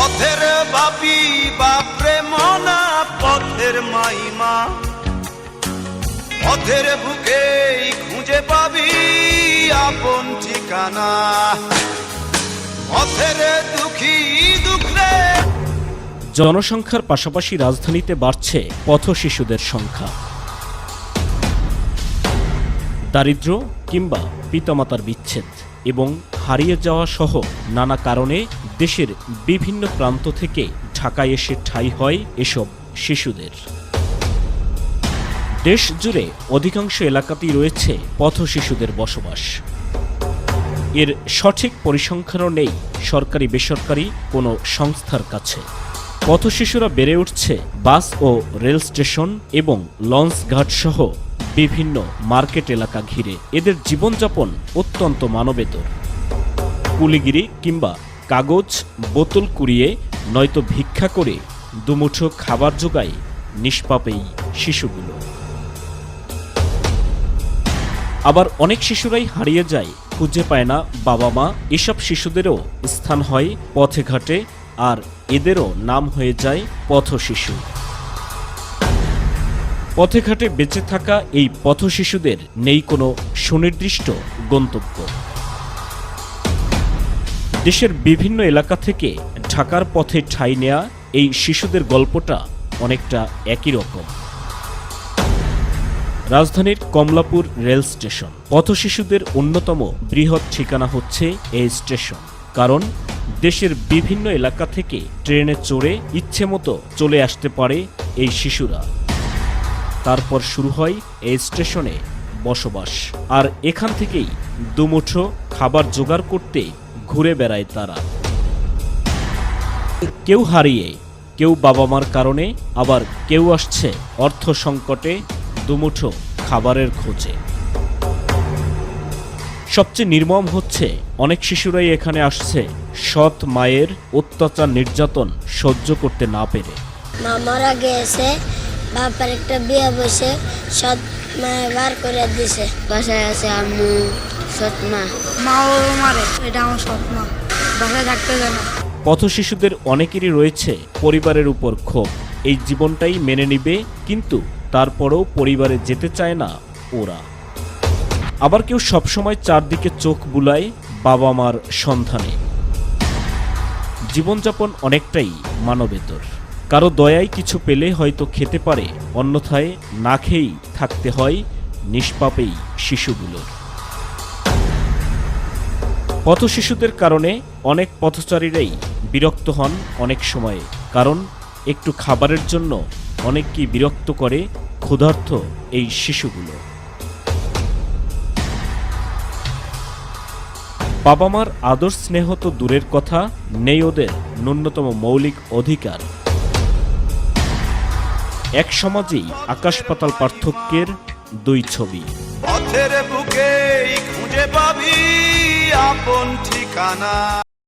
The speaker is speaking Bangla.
পথের বাপি বাপরে মনা, পথের মাইমা। পথের বুকেই খুঁজে পাবি আপন ঠিকানা। পথের দুঃখী দুঃখরে জনসংখ্যার পাশাপাশি রাজধানীতে বাড়ছে পথ শিশুদের সংখ্যা। দারিদ্র্য কিংবা পিতামাতার বিচ্ছেদ এবং হারিয়ে যাওয়া সহ নানা কারণে দেশের বিভিন্ন প্রান্ত থেকে ঢাকায় এসে ঠাঁই হয় এসব শিশুদের। দেশ জুড়ে অধিকাংশ এলাকাতেই রয়েছে পথ শিশুদের বসবাস। এর সঠিক পরিসংখ্যানও নেই সরকারি বেসরকারি কোনো সংস্থার কাছে। পথ শিশুরা বেড়ে উঠছে বাস ও রেল স্টেশন এবং লঞ্চ ঘাট সহ বিভিন্ন মার্কেট এলাকা ঘিরে। এদের জীবনযাপন অত্যন্ত মানবেতর। কুলিগিরি কিংবা কাগজ, বোতল কুড়িয়ে নয়তো ভিক্ষা করে দুমুঠো খাবার জোগায় নিষ্পাপেই শিশুগুলো। আবার অনেক শিশুরাই হারিয়ে যায়, খুঁজে পায় না বাবা মা এসব শিশুদেরও স্থান হয় পথে ঘাটে আর এদেরও নাম হয়ে যায় পথ শিশু। পথে ঘাটে বেঁচে থাকা এই পথ শিশুদের নেই কোনো সুনির্দিষ্ট গন্তব্য। দেশের বিভিন্ন এলাকা থেকে ঢাকার পথে ঠাঁই নেয়া এই শিশুদের গল্পটা অনেকটা একই রকম। রাজধানীর কমলাপুর রেল স্টেশন। পথ শিশুদের অন্যতম বৃহৎ ঠিকানা হচ্ছে এই স্টেশন। কারণ দেশের বিভিন্ন এলাকা থেকে ট্রেনে চড়ে ইচ্ছে মতো চলে আসতে পারে এই শিশুরা। তারপর শুরু হয় এই স্টেশনে বসবাস। আর এখান থেকেই দুমুঠো খাবার জোগাড় করতে ঘুরে বেড়ায় তারা। কেউ হারিয়ে কেউ বাবা মার কারণে আবার কেউ আসছে অর্থ সংকটে দুমুঠো খাবারের খোঁজে। সবচেয়ে নির্মম হচ্ছে অনেক শিশুরাই এখানে আসছে সৎ মায়ের অত্যাচার নির্যাতন সহ্য করতে না পেরে। মা মারা গিয়েছে বাবার একটা বিয়ে বসে সৎ মায়ে বার করে দিছে। বাসায় আছে আম্মু। সৎ মা ও মারে এটা আমার বাসায় থাকতে না। পথ শিশুদের অনেকেরই রয়েছে পরিবারের উপর ক্ষোভ। এই জীবনটাই মেনে নিবে কিন্তু তারপরেও পরিবারে যেতে চায় না ওরা। আবার কেউ সবসময় চারদিকে চোখ বুলায় বাবা মার সন্ধানে। জীবনযাপন অনেকটাই মানবেতর। কারও দয়ায় কিছু পেলে হয়তো খেতে পারে অন্যথায় না খেয়েই থাকতে হয় নিষ্পাপেই শিশুগুলোর। পথ শিশুদের কারণে অনেক পথচারীরাই বিরক্ত হন অনেক সময়ে। কারণ, একটু খাবারের জন্য অনেককেই বিরক্ত করে ক্ষুধার্থ এই শিশুগুলো। বাবা মার আদর স্নেহ তো দূরের কথা, নেই ওদের ন্যূনতম মৌলিক অধিকার। এক সমাজেই আকাশ পাতাল পার্থক্যের দুই ছবি। পথের বুকেই খুঁজে পাবি। আপন ঠিকানা।